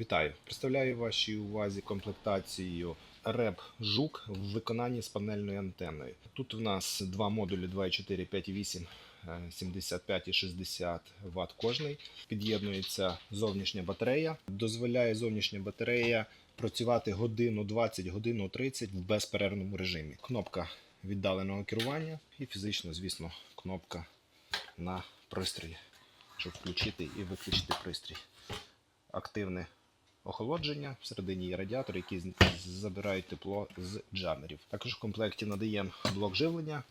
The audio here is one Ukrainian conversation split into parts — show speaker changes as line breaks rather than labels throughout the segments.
Вітаю! Представляю вашій увазі комплектацію реп Жук в виконанні з панельною антенною. Тут у нас два модулі 2,4, 5,8, е, 75 і 60 Вт кожний. Під'єднується зовнішня батарея. Дозволяє зовнішня батарея працювати годину 20, годину 30 в безперервному режимі. Кнопка віддаленого керування і фізично, звісно, кнопка на пристрої, щоб включити і виключити пристрій активне охолодження. Всередині є радіатор, який з- забирають тепло з джамерів. Також в комплекті надаємо блок живлення,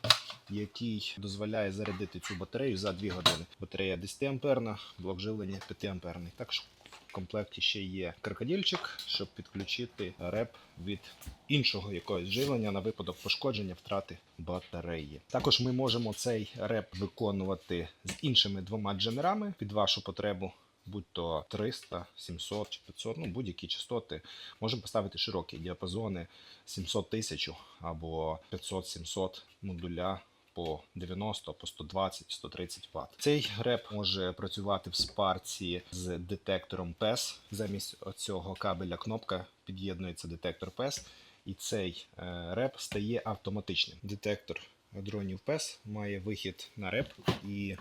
який дозволяє зарядити цю батарею за 2 години. Батарея 10 амперна, блок живлення 5 амперний. Також в комплекті ще є крокодильчик, щоб підключити реп від іншого якогось живлення на випадок пошкодження втрати батареї. Також ми можемо цей реп виконувати з іншими двома джемерами під вашу потребу будь то 300, 700 чи 500, ну будь-які частоти. Можемо поставити широкі діапазони 700 тисяч або 500-700 модуля по 90, по 120, 130 Вт. Цей реп може працювати в спарці з детектором PES. Замість цього кабеля кнопка під'єднується детектор PES, і цей е, реп стає автоматичним. Детектор дронів PES має вихід на реп і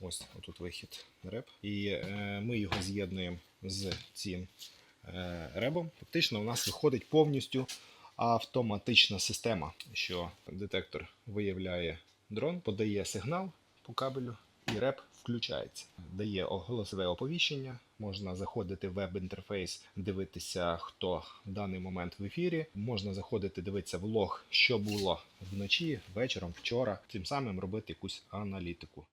Ось тут вихід реп. І е, ми його з'єднуємо з цим е, ребом. Фактично, у нас виходить повністю автоматична система, що детектор виявляє дрон, подає сигнал по кабелю, і реп включається. Дає голосове оповіщення. Можна заходити в веб-інтерфейс, дивитися, хто в даний момент в ефірі. Можна заходити, дивитися влог, що було вночі, вечором, вчора. Тим самим робити якусь аналітику.